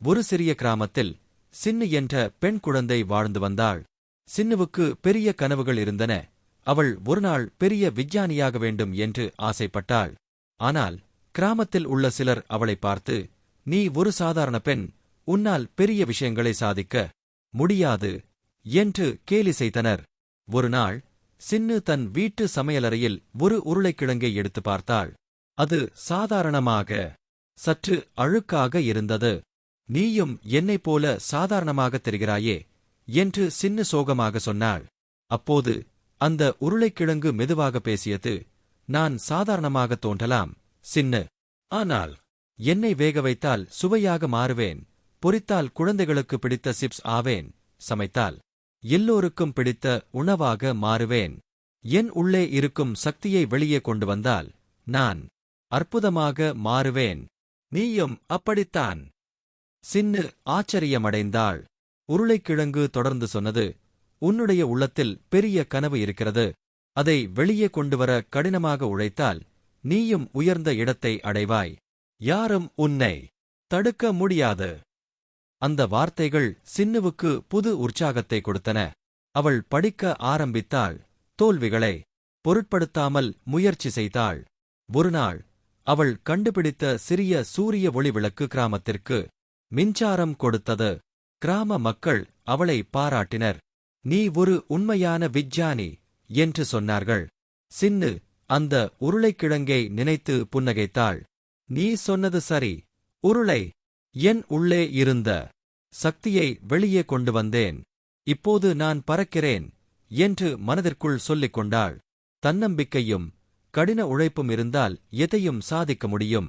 ஒரு சிறிய கிராமத்தில் சின்னு என்ற பெண் குழந்தை வாழ்ந்து வந்தாள். சின்னுவுக்கு பெரிய கனவுகள் இருந்தன. அவள் ஒருநாள் பெரிய விஞ்ஞானியாக வேண்டும் என்று ஆசைப்பட்டாள். ஆனால் கிராமத்தில் உள்ள சிலர் அவளை பார்த்து நீ ஒரு சாதாரண பெண் உன்னால் பெரிய விஷயங்களை சாதிக்க முடியாது என்று கேலி செய்தனர். ஒருநாள் சின்னு தன் வீட்டு சமையலறையில் ஒரு உருளைக்கிழங்கை எடுத்து பார்த்தாள். அது சாதாரணமாக சற்று அழுக்காக இருந்தது. நீயும் என்னைப் போல சாதாரணமாகத் தெரிகிறாயே என்று சின்னு சோகமாக சொன்னாள். அப்போது அந்த உருளைக்கிழங்கு மெதுவாக பேசியது நான் சாதாரணமாகத் தோன்றலாம் சின்னு. ஆனால் என்னை வேக வைத்தால் சுவையாக மாறுவேன் பொரித்தால் குழந்தைகளுக்கு பிடித்த சிப்ஸ் ஆவேன் சமைத்தால் எல்லோருக்கும் பிடித்த உணவாக மாறுவேன். என் உள்ளே இருக்கும் சக்தியை வெளியே கொண்டு வந்தால் நான் அற்புதமாக மாறுவேன். நீயும் அப்படித்தான். சின்னு ஆச்சரியமடைந்தாள். உருளைக்கிழங்கு தொடர்ந்து சொன்னது உன்னுடைய உள்ளத்தில் பெரிய கனவு இருக்கிறது. அதை வெளியே கொண்டுவர கடினமாக உழைத்தால் நீயும் உயர்ந்த இடத்தை அடைவாய். யாரும் உன்னை தடுக்க முடியாது அந்த வார்த்தைகள் சின்னுவுக்கு புது உற்சாகத்தை கொடுத்தன. அவள் படிக்க ஆரம்பித்தாள். தோல்விகளை பொருட்படுத்தாமல் முயற்சி செய்தாள். ஒருநாள் அவள் கண்டுபிடித்த சிறிய சூரிய ஒளி விளக்கு கிராமத்திற்கு மின்சாரம் கொடுத்தது. கிராம மக்கள் அவளை பாராட்டினர். நீ ஒரு உண்மையான விஜ்ஞானி என்று சொன்னார்கள். சின்னு அந்த உருளைக்கிழங்கை நினைத்து புன்னகைத்தாள். நீ சொன்னது சரி. உருளை என் உள்ளே இருந்த சக்தியை வெளியே கொண்டு வந்தேன். இப்போது நான் பறக்கிறேன் என்று மனதிற்குள் சொல்லிக் கொண்டாள். தன்னம்பிக்கையும் கடின உழைப்பும் இருந்தால் எதையும் சாதிக்க முடியும்.